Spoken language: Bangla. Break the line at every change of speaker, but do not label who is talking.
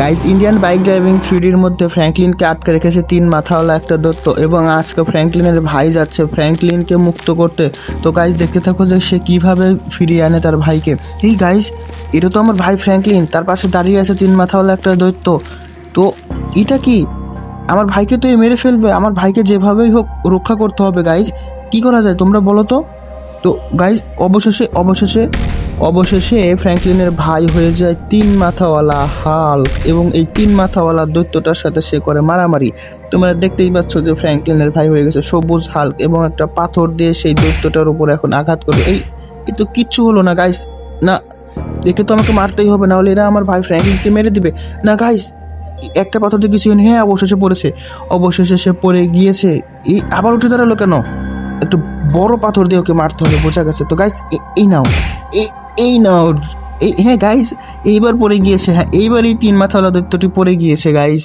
গাইস ইন্ডিয়ান বাইক ড্রাইভিং থ্রিডির মধ্যে ফ্র্যাঙ্কলিনকে আটকে রেখেছে তিন মাথাওয়ালা একটা দত্ত এবং আজকে ফ্র্যাঙ্কলিনের ভাই যাচ্ছে ফ্র্যাঙ্কলিনকে মুক্ত করতে। তো গাইস দেখতে থাকো যে সে কীভাবে ফিরিয়ে আনে তার ভাইকে। এই গাইস এটা তো আমার ভাই ফ্র্যাঙ্কলিন তার পাশে দাঁড়িয়ে আছে তিন মাথাওয়ালা একটা দৈত্য। তো এটা কি? আমার ভাইকে তো এ মেরে ফেলবে, আমার ভাইকে যেভাবেই হোক রক্ষা করতে হবে গাইজ কি করা যায় তোমরা বলো তো? তো গাইজ অবশেষে অবশেষে অবশেষে ফ্র্যাঙ্কলিনের ভাই হয়ে যায় তিন মাথাওয়ালা হাল্ক এবং এই তিন মাথাওয়ালা দৈত্যটার সাথে সে করে মারামারি। তোমরা দেখতেই পাচ্ছ যে ফ্র্যাঙ্কলিনের ভাই হয়ে গেছে সবুজ হাল্ক এবং একটা পাথর দিয়ে সেই দৈত্যটার উপর এখন আঘাত করে। এই, কিন্তু কিচ্ছু হলো না গাইস না, একে তো আমাকে মারতেই হবে না হলে এরা আমার ভাই ফ্র্যাঙ্কলিনকে মেরে দিবে। না গাইস একটা পাথর দিয়ে কিছু হ্যাঁ অবশেষে পড়েছে। অবশেষে সে পড়ে গিয়েছে। এই আবার উঠে দাঁড়াল কেন? একটু বড় পাথর দিয়ে ওকে মারতে হবে, বোঝা গেছে। তো গাইস এই নাও। এই নাও। হ্যাঁ গাইস এইবার পড়ে গিয়েছে। হ্যাঁ এইবার এই তিন মাথাওয়ালা দৈত্যটি পড়ে গিয়েছে গাইস